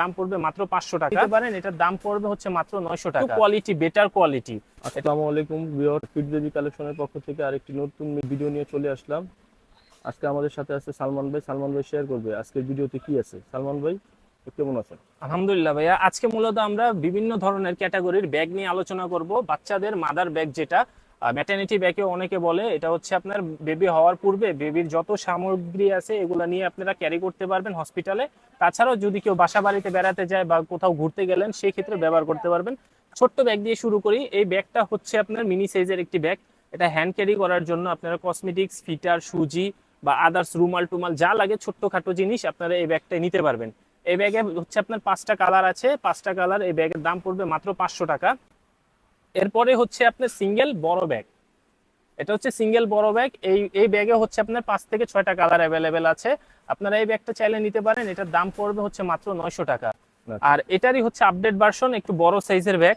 দাম পড়বে মাত্র পাঁচশো টাকা। নিতে পারেন এটার দাম পড়বে হচ্ছে মাত্র নয়শো টাকা। কোয়ালিটি বেটার কোয়ালিটি আসসালামু আলাইকুম ভিউয়ার ফিট বেবি কালেকশনের পক্ষ থেকে আরেকটি নতুন ভিডিও নিয়ে চলে আসলাম। আজকে আমাদের সাথে আছে সালমান ভাই। সালমান ভাই শেয়ার করবে। আজকের ভিডিওতে কি আছে? সালমান ভাই কেমন আছেন? আলহামদুলিল্লাহ ভাইয়া আজকে মূলত আমরা বিভিন্ন ধরনের ক্যাটাগরির ব্যাগ নিয়ে আলোচনা করব। বাচ্চাদের মাদার ব্যাগ যেটা ম্যাটার্নিটি ব্যাগে অনেকে বলে, এটা হচ্ছে আপনার বেবি হওয়ার পূর্বে বেবির যত সামগ্রী আছে, এগুলো নিয়ে আপনারা ক্যারি করতে পারবেন হসপিটালে তাছাড়াও যদি কেউ বাসা বাড়িতে বেড়াতে যায় বা কোথাও ঘুরতে গেলেন সেই ক্ষেত্রে ব্যবহার করতে পারবেন। ছোট্ট ব্যাগ দিয়ে শুরু করি। এই ব্যাগটা হচ্ছে আপনার মিনি সাইজের একটি ব্যাগ এটা হ্যান্ড ক্যারি করার জন্য আপনারা কসমেটিক্স ফিটার সুজি বা আদার্স রুমাল টুমাল, যা লাগে ছোট্টখাটো জিনিস আপনারা এই ব্যাগটা নিতে পারবেন। এই ব্যাগে হচ্ছে আপনার পাঁচটা কালার আছে। পাঁচটা কালার এই ব্যাগের দাম পড়বে মাত্র পাঁচশো টাকা। এরপরে হচ্ছে আপনার সিঙ্গেল বড় ব্যাগ এটা হচ্ছে সিঙ্গেল বড় ব্যাগ এই এই ব্যাগে হচ্ছে আপনার পাঁচ থেকে ছয়টা কালার অ্যাভেলেবেল আছে। আপনারা এই ব্যাগটা চাইলে নিতে পারেন। এটার দাম পড়বে হচ্ছে মাত্র নয়শো টাকা। আর এটারই হচ্ছে আপডেট ভার্সন একটু বড় সাইজের ব্যাগ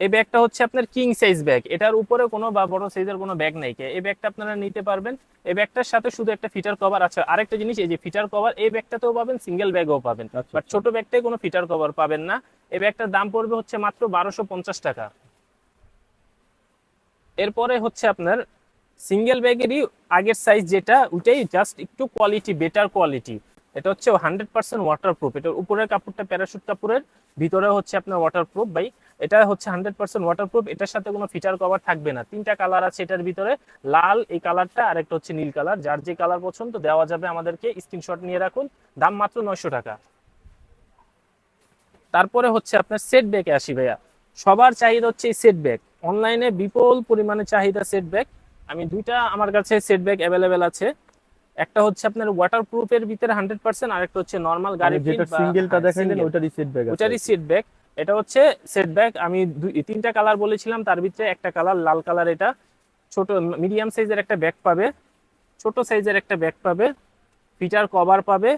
এই ব্যাগটা হচ্ছে আপনার কিং সাইজ ব্যাগ এটার উপরে কোনো বা বড় সাইজের কোনো ব্যাগ নাই কে। এই ব্যাগটা আপনারা নিতে পারবেন। এই ব্যাগটার সাথে শুধু একটা ফিটার কভার আছে। আরেকটা জিনিস এই যে ফিটার কভার এই ব্যাগটাতেও পাবেন সিঙ্গেল ব্যাগও পাবেন। আচ্ছা, বাট ছোট ব্যাগটায় কোনো ফিটার কভার পাবেন না। এই ব্যাগটার দাম পড়বে হচ্ছে মাত্র বারোশো পঞ্চাশ টাকা। এরপরে হচ্ছে আপনার সিঙ্গেল ব্যাগেরই আগের সাইজ যেটা ওইটাই জাস্ট একটু কোয়ালিটি বেটার কোয়ালিটি এটা হচ্ছে হান্ড্রেড পার্সেন্ট ওয়াটার প্রুফ এটার উপরের কাপড়টা প্যারাশুট কাপড়ের ভিতরে হচ্ছে আপনার ওয়াটার প্রুফ ভাই এটা হচ্ছে হান্ড্রেড পার্সেন্ট ওয়াটার প্রুফ এটার সাথে কোনো ফিচার কভার থাকবে না। তিনটা কালার আছে এটার ভিতরে লাল এই কালারটা আর একটা হচ্ছে নীল কালার যার যে কালার পছন্দ দেওয়া যাবে আমাদেরকে স্ক্রিনশট নিয়ে রাখুন। দাম মাত্র নয়শো টাকা। তারপরে হচ্ছে আপনার সেট ব্যাগে আসি ভাইয়া। সবার চাহিদা হচ্ছে এই সেট ব্যাগ অনলাইনে বিপুল পরিমাণে চাহিদা সেট ব্যাগ আমি দুইটা আমার কাছে সেট ব্যাগ অ্যাভেলেবেল আছে। একটা হচ্ছে আপনার ওয়াটার প্রুফের ভিতরে হান্ড্রেড পার্সেন্ট আর একটা হচ্ছে নর্মাল গাড়ি মানে সিঙ্গেলটা দেখাইলেন ওটারই সেট ব্যাগ ওটারই সেট ব্যাগ এটা হচ্ছে সেট ব্যাগ আমি তিনটা কালার বলেছিলাম তার ভিতরে একটা কালার লাল কালার এটা। ছোট মিডিয়াম সাইজের একটা ব্যাগ পাবে। ছোট সাইজের একটা ব্যাগ পাবে। ফিটার কভার পাবে।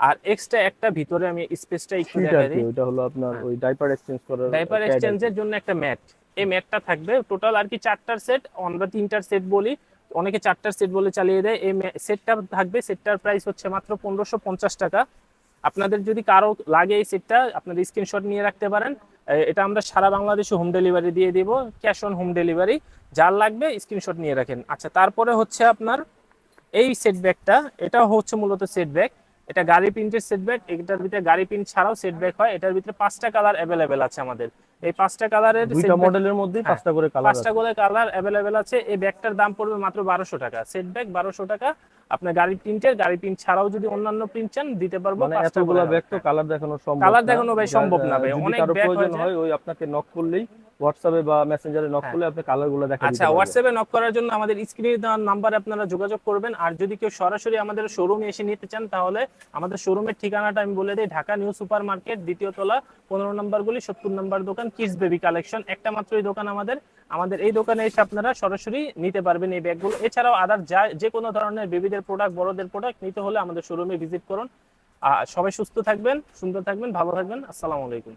আর এক্সট্রা একটা ভিতরে আমি স্পেসটা একটু দেখাই দিই। ওটা হলো আপনার হ্যাঁ। ওই ডাইপার এক্সচেঞ্জ করার ডাইপার। এক্সচেঞ্জের জন্য একটা ম্যাট এই ম্যাটটা থাকবে। টোটাল আর কি চারটার সেট আমরা তিনটার সেট বলি। অনেকে চারটার সেট বলে চালিয়ে দেয়। এই সেটটা থাকবে সেটটার প্রাইস হচ্ছে মাত্র পনেরোশো পঞ্চাশ টাকা। আপনাদের যদি কারও লাগে এই সেটটা আপনাদের স্ক্রিনশট নিয়ে রাখতে পারেন। এটা আমরা সারা বাংলাদেশে হোম ডেলিভারি দিয়ে দিব ক্যাশ অন হোম ডেলিভারি যার লাগবে স্ক্রিনশট নিয়ে রাখেন। আচ্ছা তারপরে হচ্ছে আপনার এই সেট ব্যাগটা এটা হচ্ছে মূলত সেট ব্যাগ এটা গাড়ি প্রিন্টের সেট ব্যাগ এটার ভিতরে গাড়ি প্রিন্ট ছাড়াও সেট ব্যাগ হয়। এটার ভিতরে পাঁচটা কালার অ্যাভেলেবেল আছে আমাদের। এই পাঁচটা কালারের দুইটা মডেলের মধ্যেই হ্যাঁ, পাঁচটা করে কালার পাঁচটা করে কালার অ্যাভেলেবেল আছে। এই ব্যাগটার দাম পড়বে মাত্র বারোশো টাকা। সেট ব্যাগ বারোশো টাকা। আপনার গাড়ি প্রিন্টের গাড়ি প্রিন্ট ছাড়াও যদি অন্যান্য প্রিন্ট চান দিতে পারব মানে এতগুলা ব্যাগ তো কালার দেখানো সম্ভব না। দেখানো ভাই সম্ভব না ভাই, অনেক bag প্রয়োজন হয় ওই আপনাকে নক করলেই হোয়াটসঅ্যাপে বা মেসেঞ্জারে নক। করলে আপনি কালারগুলো দেখা আচ্ছা হোয়াটসঅ্যাপে নক করার জন্য আমাদের স্ক্রিনে দেওয়া নাম্বারে আপনারা যোগাযোগ করবেন। আর যদি কেউ সরাসরি আমাদের শোরুমে এসে নিতে চান তাহলে আমাদের শোরুমের ঠিকানাটা আমি বলে দিই ঢাকা নিউ সুপার মার্কেট দ্বিতীয় তলা পনেরো নম্বর গুলি সত্তর নম্বর দোকান কিডস বেবি কালেকশন একটা মাত্র এই দোকান আমাদের। আমাদের এই দোকানে এসে আপনারা সরাসরি নিতে পারবেন এই ব্যাগগুলো এছাড়াও আদার যা যে কোনো ধরনের বেবিদের প্রোডাক্ট বড়দের প্রোডাক্ট নিতে হলে আমাদের শোরুমে ভিজিট করুন। আর সবাই সুস্থ থাকবেন, সুন্দর থাকবেন, ভালো থাকবেন। আসসালামু আলাইকুম।